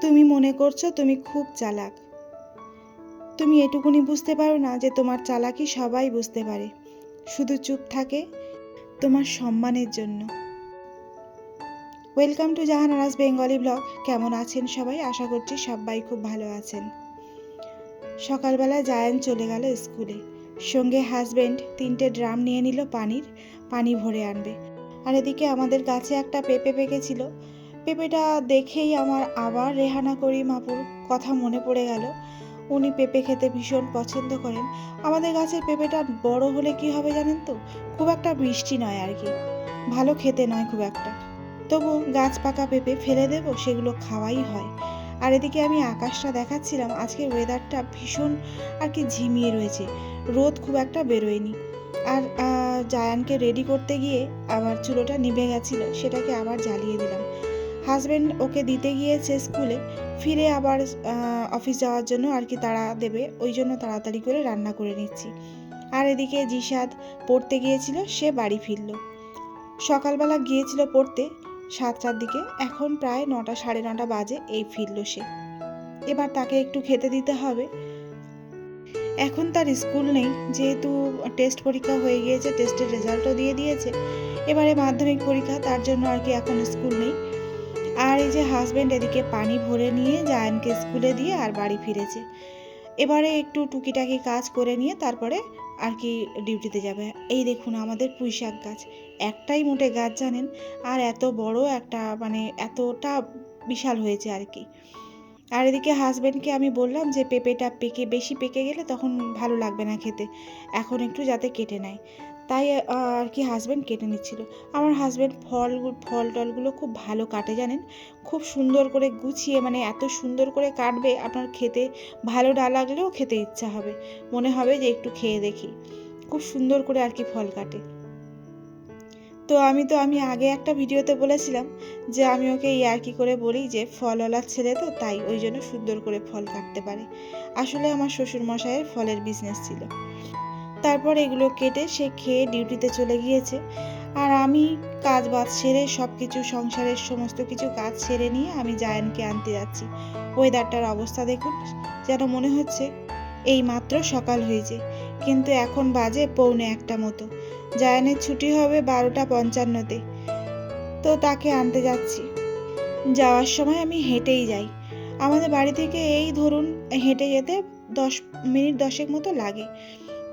তুমি মনে করছ তুমি খুব চালাক। তুমি এটুকুনি বুঝতে পারো না যে তোমার চালাকি সবাই বুঝতে পারে। শুধু চুপ থাকে তোমার সম্মানের জন্য। Welcome to Jahanaraj Bengali blog কেমন আছেন সবাই? আশা করছি সবাই খুব ভালো আছেন। সকালবেলা জায়ান চলে গেল স্কুলে। সঙ্গে হাজবেন্ড তিনটে ড্রাম নিয়ে নিল পানির। পানি ভরে আনবে। আর এদিকে আমাদের গাছে একটা পেঁপে পেকেছিল। পেঁপেটা দেখেই আমার আবার রেহানা করি মাপুর কথা মনে পড়ে গেল। উনি পেঁপে খেতে ভীষণ পছন্দ করেন। আমাদের গাছের পেঁপেটা বড় হলে কি হবে জানেন তো? খুব একটা মিষ্টি নয় আর কি। ভালো খেতে নয় খুব একটা। তবু গাছ পাকা পেঁপে ফেলে দেব, সেগুলো খাওয়াই হয়। আর এদিকে আমি আকাশটা দেখাচ্ছিলাম, আজকের ওয়েদারটা ভীষণ আর কি ঝিমিয়ে রয়েছে। রোদ খুব একটা বেরোয়নি। আর জায়ানকে রেডি করতে গিয়ে আবার চুলোটা নিভে গেছিল, সেটাকে আবার জ্বালিয়ে দিলাম। হাজব্যান্ড ওকে দিতে গিয়েছে স্কুলে, ফিরে আবার অফিস যাওয়ার জন্য আর কি তাড়া দেবে, ওই জন্য তাড়াতাড়ি করে রান্না করে নিচ্ছি। আর এদিকে জিসাদ পড়তে গিয়েছিল, সে বাড়ি ফিরল। সকালবেলা গিয়েছিল পড়তে, সাতটার দিকে, এখন প্রায় নটা, সাড়ে নটা বাজে, এই ফিরল সে। এবার তাকে একটু খেতে দিতে হবে। এখন তার স্কুল নেই, যেহেতু টেস্ট পরীক্ষা হয়ে গিয়েছে, টেস্টের রেজাল্টও দিয়ে দিয়েছে। এবারে মাধ্যমিক পরীক্ষা, তার জন্য আর কি এখন স্কুল নেই। আর এই যে হাজব্যান্ড এদিকে পানি ভরে নিয়ে জায়ানকে স্কুলে দিয়ে আর বাড়ি ফিরেছে। এবারে একটু টুকিটাকি কাজ করে নিয়ে তারপরে আর কি ডিউটিতে যাবে। এই দেখুন আমাদের পুঁই শাক গাছ। একটাই মোটে গাছ জানেন? আর এত বড় একটা মানে এতটা বিশাল হয়েছে আর কি। আর এদিকে হাজব্যান্ডকে আমি বললাম যে পেঁপেটা পেকে, বেশি পেকে গেলে তখন ভালো লাগবে না খেতে। এখন একটু যাতে কেটে নেয়। তাই আর কি হাজব্যান্ড কেটে নিচ্ছিল। আমার হাজব্যান্ড ফল ফল টলগুলো খুব ভালো কাটে জানেন? খুব সুন্দর করে গুছিয়ে মানে এত সুন্দর করে কাটবে, আপনার খেতে ভালো না লাগলেও খেতে ইচ্ছা হবে। মনে হবে যে একটু খেয়ে দেখি। খুব সুন্দর করে আর কি ফল কাটে। তো আমি তো, আমি আগে একটা ভিডিওতে বলেছিলাম যে আমি ওকে ইয়ার্কি করে বলি যে ফলওয়ালার ছেলে তো, তাই ওই জন্য সুন্দর করে ফল কাটতে পারে। আসলে আমার শ্বশুর মশাইয়ের ফলের বিজনেস ছিল। তারপর এগুলো কেটে সে খেয়ে ডিউটিতে চলে গিয়েছে। আর আমি কাজ বাজ সেরে সব কিছু সংসারের সমস্ত কিছু কাজ সেরে নিয়ে আমি জায়ানকে আনতে যাচ্ছি। ওয়েদারটার অবস্থা দেখুন, যেন মনে হচ্ছে এই মাত্র সকাল হয়েছে। কিন্তু এখন বাজে পৌনে একটা মতো। জায়ানের ছুটি হবে বারোটা পঞ্চান্নতে। তো তাকে আনতে যাচ্ছি। যাওয়ার সময় আমি হেঁটেই যাই। আমাদের বাড়ি থেকে এই ধরুন হেঁটে যেতে দশ, মিনিট দশেক মতো লাগে।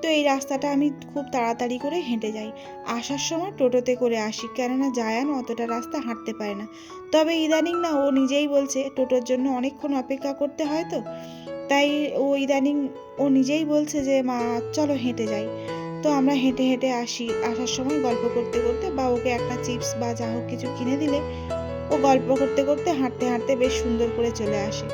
তো এই রাস্তাটা আমি খুব তাড়াতাড়ি করে হেঁটে যাই। আসার সময় টোটোতে করে আসি, কেননা জায়ান অতটা রাস্তা হাঁটতে পারে না। তবে ইদানিং না ও নিজেই বলছে, টোটোর জন্য অনেকক্ষণ অপেক্ষা করতে হয় তো। তাই ও ইদানিং ও নিজেই বলছে যে, মা, চলো হেঁটে যাই। তো আমরা হেঁটে হেঁটে আসি। আসার সময় গল্প করতে করতে বা ওকে একটা চিপস বা যা হোক কিছু কিনে দিলে, ও গল্প করতে করতে হাঁটতে হাঁটতে বেশ সুন্দর করে চলে আসে।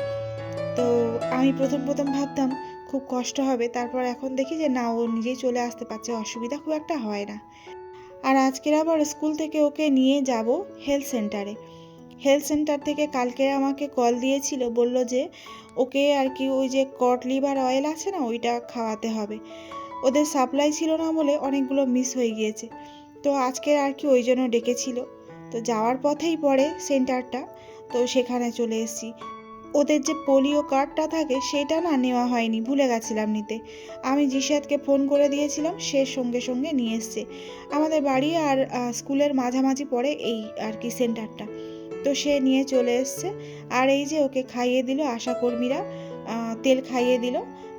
তো আমি প্রথম প্রথম ভাবতাম খুব কষ্ট হবে। তারপর এখন দেখি যে না, ও নিজেই চলে আসতে পারছে। অসুবিধা খুব একটা হয় না। আর আজকের আবার স্কুল থেকে ওকে নিয়ে যাব হেলথ সেন্টারে। হেলথ সেন্টার থেকে কালকে আমাকে কল দিয়েছিল, বলল যে ওকে আর কি ওই যে কট লিভার অয়েল আছে না, ওইটা খাওয়াতে হবে। ওদের সাপ্লাই ছিল না বলে অনেকগুলো মিস হয়ে গিয়েছে। তো আজকে আর কি ওই জন্য ডেকেছিল। তো যাওয়ার পথেই পড়ে সেন্টারটা। তো সেখানে চলে এসেছি। ওদের যে পোলিও কার্ডটা থাকে সেটা না নেওয়া হয়নি, ভুলে গেছিলাম নিতে। আমি জিসাদকে ফোন করে দিয়েছিলাম, সে সঙ্গে সঙ্গে নিয়ে এসছে। আমাদের বাড়ি আর স্কুলের মাঝামাঝি পড়ে এই আর কি সেন্টারটা। তো সে নিয়ে চলে এসছে। আর এই যে ওকে খাইয়ে দিল আশাকর্মীরা তেল খাইয়ে দিল।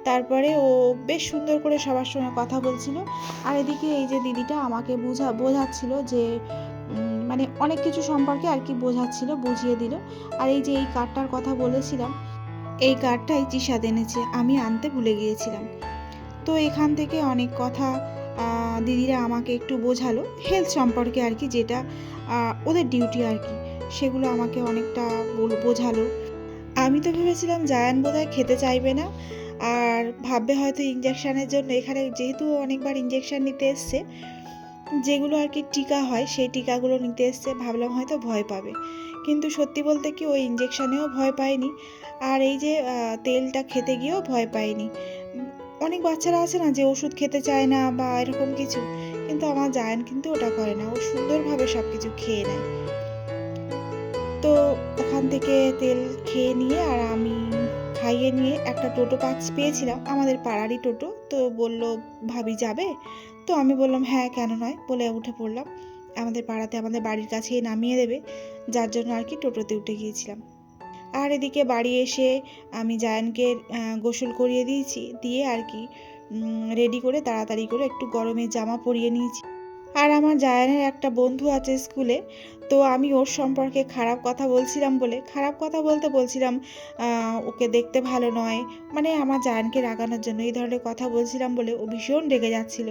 তারপরে ও বেশ সুন্দর করে সবার সঙ্গে কথা বলছিল। আর এদিকে এই যে দিদিটা আমাকে বোঝা, বোঝাচ্ছিল যে মানে অনেক কিছু সম্পর্কে আর কি বোঝাচ্ছিল, বুঝিয়ে দিল। আর এই যে এই কার্ডটার কথা বলেছিলাম, এই কার্ডটাই জিসাদ এনেছে, আমি আনতে ভুলে গিয়েছিলাম। তো এখান থেকে অনেক কথা দিদিরা আমাকে একটু বোঝালো হেলথ সম্পর্কে আর কি যেটা ওদের ডিউটি আর কি, সেগুলো আমাকে অনেকটা বোঝালো। আমি তো ভেবেছিলাম জায়ান বোধহয় খেতে চাইবে না, আর ভাববে হয়তো ইঞ্জেকশানের জন্য, এখানে যেহেতু অনেকবার ইঞ্জেকশান নিতে এসছে যেগুলো আর কি টিকা হয়, সেই টিকাগুলো নিতে এসছে। ভাবলাম হয়তো ভয় পাবে। কিন্তু সত্যি বলতে কি ওই ইঞ্জেকশানেও ভয় পায়নি আর এই যে তেলটা খেতে গিয়েও ভয় পায়নি অনেক বাচ্চারা আছে না যে ওষুধ খেতে চায় না বা এরকম কিছু। কিন্তু আমার জায়ান কিন্তু ওটা করে না। ও সুন্দরভাবে সব কিছু খেয়ে নেয়। তো ওখান থেকে তেল খেয়ে নিয়ে আর আমি খাইয়ে নিয়ে একটা টোটো পাচ, পেয়েছিলাম। আমাদের পাড়ারই টোটো। তো বলল, ভাবি যাবে? তো আমি বললাম হ্যাঁ কেন নয়? বলে উঠে পড়লাম। আমাদের পাড়াতে আমাদের বাড়ির কাছেই নামিয়ে দেবে। যার জন্য আর কি টোটোতে উঠে গিয়েছিলাম। আর এদিকে বাড়ি এসে আমি জায়ানকে গোসল করিয়ে দিয়েছি। দিয়ে আর কি রেডি করে তাড়াতাড়ি করে একটু গরমের জামা পরিয়ে নিয়েছি। আর আমার জায়ানের একটা বন্ধু আছে স্কুলে, তো আমি ওর সম্পর্কে খারাপ কথা বলছিলাম বলে, খারাপ কথা বলতে বলছিলাম ওকে দেখতে ভালো নয়। মানে আমার জায়ানকে রাগানোর জন্য এই ধরনের কথা বলছিলাম বলে ও ভীষণ রেগে যাচ্ছিল।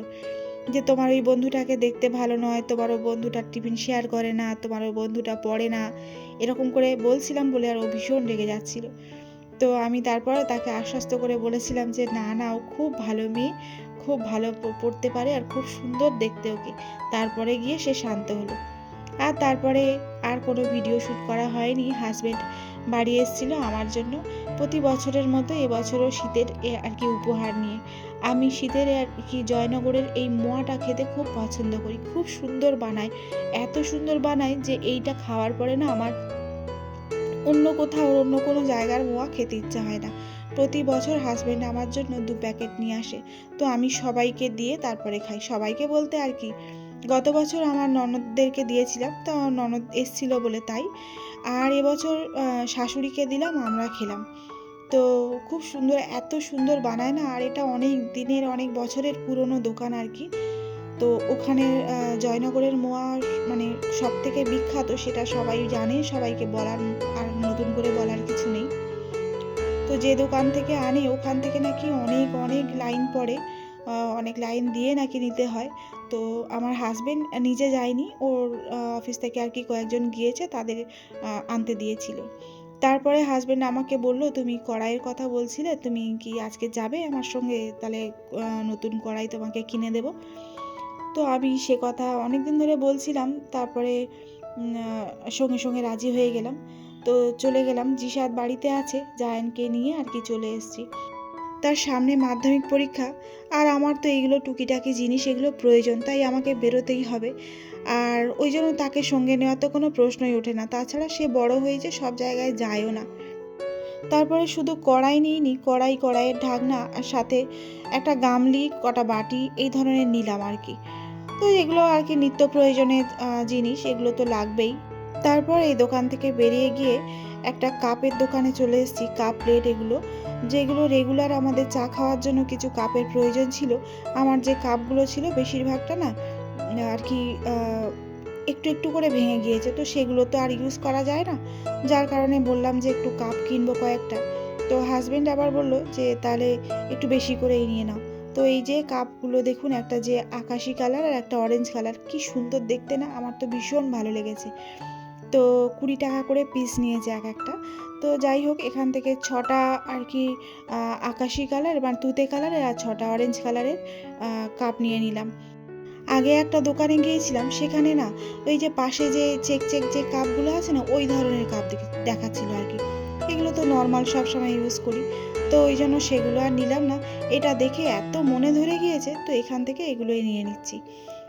যে তোমার ওই বন্ধুটাকে দেখতে ভালো নয়, তোমার ওই বন্ধুটা টিফিন শেয়ার করে না, তোমার ওই বন্ধুটা পড়ে না, এরকম করে বলছিলাম বলে আর ও ভীষণ রেগে যাচ্ছিল। তো আমি তারপরে তাকে আশ্বস্ত করে বলেছিলাম যে, না না, ও খুব ভালো মেয়ে, খুব ভালো পড়তে পারে আর খুব সুন্দর দেখতে ওকে। তারপরে গিয়ে সে শান্ত হলো। আর তারপরে আর কোনো ভিডিও শ্যুট করা হয়নি। হাজবেন্ড বাড়ি এসেছিল আমার জন্য। প্রতি বছরের মতো এবছরও শীতের এ আর কি উপহার নিয়ে। আমি শীতের আর কি জয়নগরের এই মোয়াটা খেতে খুব পছন্দ করি। খুব সুন্দর বানায়। এত সুন্দর বানায় যে এইটা খাওয়ার পরে না আমার অন্য কোথাও অন্য কোনো জায়গার মোয়া খেতে ইচ্ছা হয় না। প্রতি বছর হাজব্যান্ড আমার জন্য দু প্যাকেট নিয়ে আসে। তো আমি সবাইকে দিয়ে তারপরে খাই। সবাইকে বলতে আর কি, গত বছর আমার ননদদেরকে দিয়েছিলাম। তো ননদ এসছিল বলে তাই। আর এবছর শাশুড়িকে দিলাম, আমরা খেলাম। তো খুব সুন্দর, এত সুন্দর বানায় না, আর এটা অনেক দিনের, অনেক বছরের পুরনো দোকান আর কি। তো ওখানে জয়নগরের মোয়া মানে সব থেকে বিখ্যাত, সেটা সবাই জানে, সবাইকে বলার, আর নতুন করে বলার কিছু নেই। তো যে দোকান থেকে আনে, ওখান থেকে নাকি অনেক অনেক লাইন পড়ে। অনেক লাইন দিয়ে নাকি নিতে হয়। তো আমার হাজবেন্ড নিজে যায়নি, ওর অফিস থেকে আর কি কয়েকজন গিয়েছে, তাদের আনতে দিয়েছিল। তারপরে হাজবেন্ড আমাকে বলল, তুমি কড়াইয়ের কথা বলছিলে, তুমি কি আজকে যাবে আমার সঙ্গে? তাহলে নতুন কড়াই তোমাকে কিনে দেবো। তো আমি সে কথা অনেক দিন ধরে বলছিলাম, তারপরে সঙ্গে সঙ্গে রাজি হয়ে গেলাম। তো চলে গেলাম জিসাদ বাড়িতে আছে, জায়ানকে নিয়ে আর কি চলে এসেছি। তার সামনে মাধ্যমিক পরীক্ষা, আর আমার তো এইগুলো টুকিটাকি জিনিস, এগুলো প্রয়োজন, তাই আমাকে বেরোতেই হবে। আর ওই জন্য তাকে সঙ্গে নেওয়া তো কোনো প্রশ্নই ওঠে না। তাছাড়া সে বড় হয়েছে সব জায়গায় যায়ও না। তারপরে শুধু কড়াই নিইনি, কড়াই, কড়াইয়ের ঢাকনা, আর সাথে একটা গামলি, কটা বাটি, এই ধরনের নিলাম আর কি। তো এগুলো আর কি নিত্য প্রয়োজনের জিনিস, এগুলো তো লাগবেই। তারপর এই দোকান থেকে বেরিয়ে গিয়ে একটা কাপের দোকানে চলে এসেছি, কাপ প্লেট এগুলো। যেগুলো রেগুলার আমাদের চা খাওয়ার জন্য কিছু কাপের প্রয়োজন ছিল। আমার যে কাপগুলো ছিল বেশিরভাগটা না, আর কি একটু একটু করে ভেঙে গিয়েছে। তো সেগুলো তো আর ইউজ করা যায় না। যার কারণে বললাম যে একটু কাপ কিনবো কয়েকটা। তো হাজবেন্ড আবার বলল যে, তাহলে একটু বেশি করেই নিয়ে নাও। তো এই যে কাপগুলো দেখুন, একটা যে আকাশি কালার আর একটা অরেঞ্জ কালার কি সুন্দর দেখতে না, আমার তো ভীষণ ভালো লেগেছে। তো কুড়ি টাকা করে পিস নিয়েছে এক একটা। তো যাই হোক, এখান থেকে ছটা আর কি আকাশি কালার বা তুতে কালারের আর ছটা অরেঞ্জ কালারের কাপ নিয়ে নিলাম। আগে একটা দোকানে গিয়েছিলাম, সেখানে না ওই যে পাশে যে চেক চেক যে কাপগুলো আছে না, ওই ধরনের কাপ দেখাচ্ছিল আর কি। এগুলো তো নর্মাল সব সময় ইউজ করি। তো ওই জন্য সেগুলো আর নিলাম না। এটা দেখে এত মনে ধরে গিয়েছে, তো এখান থেকে এগুলোই নিয়ে নিচ্ছি।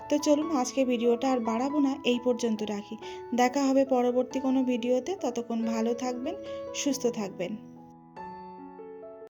তো চলুন আজকে ভিডিওটা আর বাড়াবো না, এই পর্যন্ত রাখি। দেখা হবে পরবর্তী কোনো ভিডিওতে, ততক্ষণ ভালো থাকবেন, সুস্থ থাকবেন।